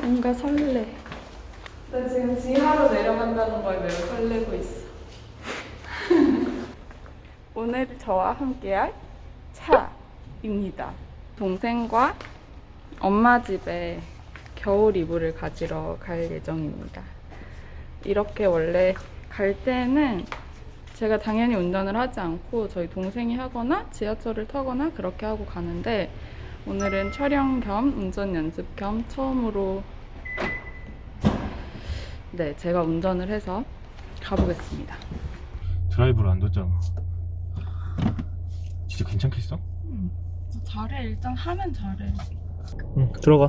뭔가 설레. 나 지금 지하로 내려간다는 거에 매우 설레고 있어. 오늘 저와 함께할 차입니다. 동생과 엄마 집에 겨울 이불을 가지러 갈 예정입니다. 이렇게 원래 갈 때는 제가 당연히 운전을 하지 않고 저희 동생이 하거나 지하철을 타거나 그렇게 하고 가는데 오늘은 촬영 겸 운전 연습 겸 처음으로 네 제가 운전을 해서 가보겠습니다. 드라이브를 안 뒀잖아. 진짜 괜찮겠어? 잘해 일단 하면 잘해. 응, 들어가.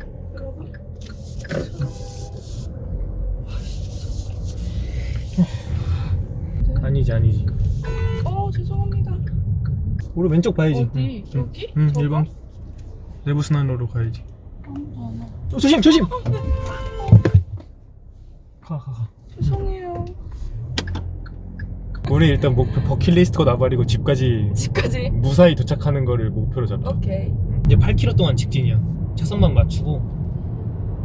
아니지, 아니지. 어 죄송합니다. 우리 왼쪽 봐야지. 어디 응, 여기? 응, 저거? 1번. 내부 순환로로 가야지. 어, 조심, 조심. 가, 가, 가. 죄송해요. 우리 일단 목표 버킷리스트가 나발이고 집까지 집까지. 무사히 도착하는 거를 목표로 잡자. 오케이. 이제 8km 동안 직진이야. 차선만 맞추고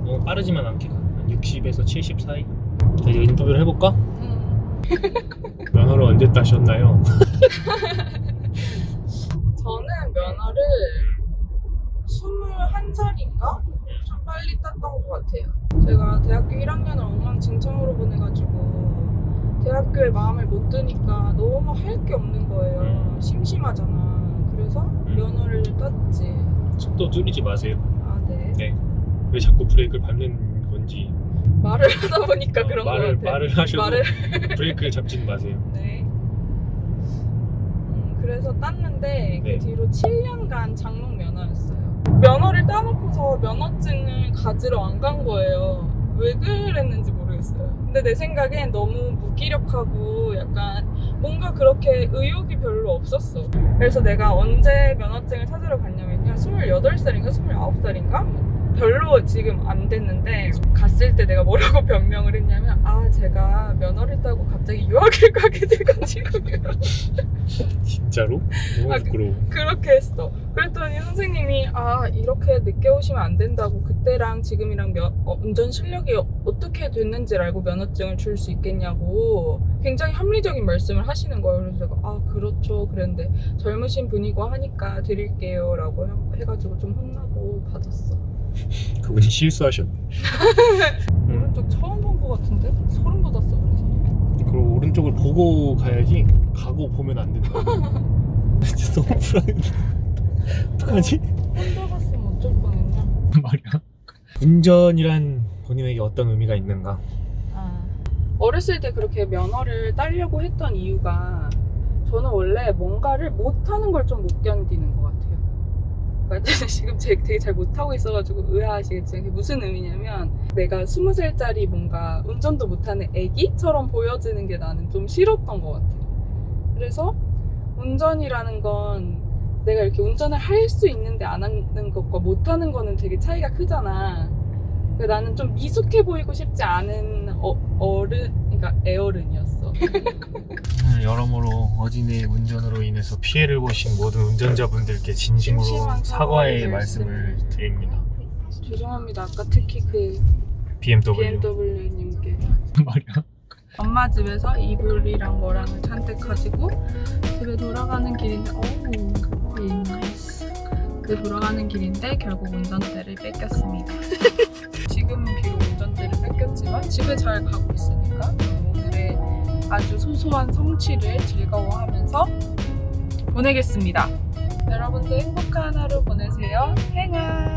너무 빠르지만 않게 가. 한 60에서 70 사이. 자, 이제 인터뷰를 해볼까? 음. 면허를 언제 따셨나요? 저는 면허를 21살인가? 좀 빨리 땄던 것 같아요. 제가 대학교 1학년을 엉망진창으로 보내가지고 대학교에 마음을 못 드니까 너무 할 게 없는 거예요. 심심하잖아. 그래서 면허를 땄지. 속도 줄이지 마세요. 아, 네. 왜 자꾸 브레이크를 밟는 건지 말을 하다 보니까 그런 말을 것 같아요. 말을 하셔도 말을 브레이크를 잡지는 마세요. 네. 음, 그래서 땄는데 네. 그 뒤로 7년간 장롱 면허였어요. 따놓고서 면허증을 가지러 안 간 거예요. 왜 그랬는지 모르겠어요. 근데 내 생각엔 너무 무기력하고 약간 뭔가 그렇게 의욕이 별로 없었어. 그래서 내가 언제 면허증을 찾으러 갔냐면요. 28살인가 29살인가? 별로 지금 안 됐는데 갔을 때 내가 뭐라고 변명을 했냐면 아 제가 면허를 따고 갑자기 유학을 가게 돼가지고 진짜로? 너무 아, 부끄러워. 그렇게 했어. 그랬더니 선생님이 아 이렇게 늦게 오시면 안 된다고 그때랑 지금이랑 면- 어, 운전 실력이 어떻게 됐는지를 알고 면허증을 줄 수 있겠냐고 굉장히 합리적인 말씀을 하시는 거예요. 그래서 제가 아 그렇죠 그랬는데 젊으신 분이고 하니까 드릴게요라고 해- 해가지고 좀 혼나고 받았어. 그분이 실수하셨네. 응. 오른쪽 처음 본 거 같은데 소름 돋았어 그래서. 그리고 오른쪽을 보고 가야지 가고 보면 안 된다. 진짜 너무 불안해. 어떡하지? 혼자 갔으면 어쩔 뻔했냐. 말이야. 운전이란 본인에게 어떤 의미가 있는가? 아. 어렸을 때 그렇게 면허를 따려고 했던 이유가 저는 원래 뭔가를 못하는 걸 좀 못 견디는 것 같아요. 그러니까 지금 제- 되게 잘 못하고 있어가지고 의아하시겠지만 무슨 의미냐면 내가 스무 살짜리 뭔가 운전도 못하는 애기처럼 보여지는 게 나는 좀 싫었던 것 같아요. 그래서 운전이라는 건 내가 이렇게 운전을 할 수 있는데 안 하는 것과 못하는 거는 되게 차이가 크잖아. 근데 나는 좀 미숙해 보이고 싶지 않은 어, 어른, 그러니까 애어른이었어. 오늘 여러모로 어진이의 운전으로 인해서 피해를 보신 모든 운전자분들께 진심으로 사과의 말씀을 드립니다. 죄송합니다. 아까 특히 그 BMW. BMW님께 말이야. 엄마 집에서 이불이랑 뭐랑을 잔뜩 가지고 집에 돌아가는 길인데 어우 예, 나이스. 그 돌아가는 길인데 결국 운전대를 뺏겼습니다. 지금은 비록 운전대를 뺏겼지만 집에 잘 가고 있으니까 아주 소소한 성취를 즐거워하면서 보내겠습니다. 여러분들 행복한 하루 보내세요. 행아.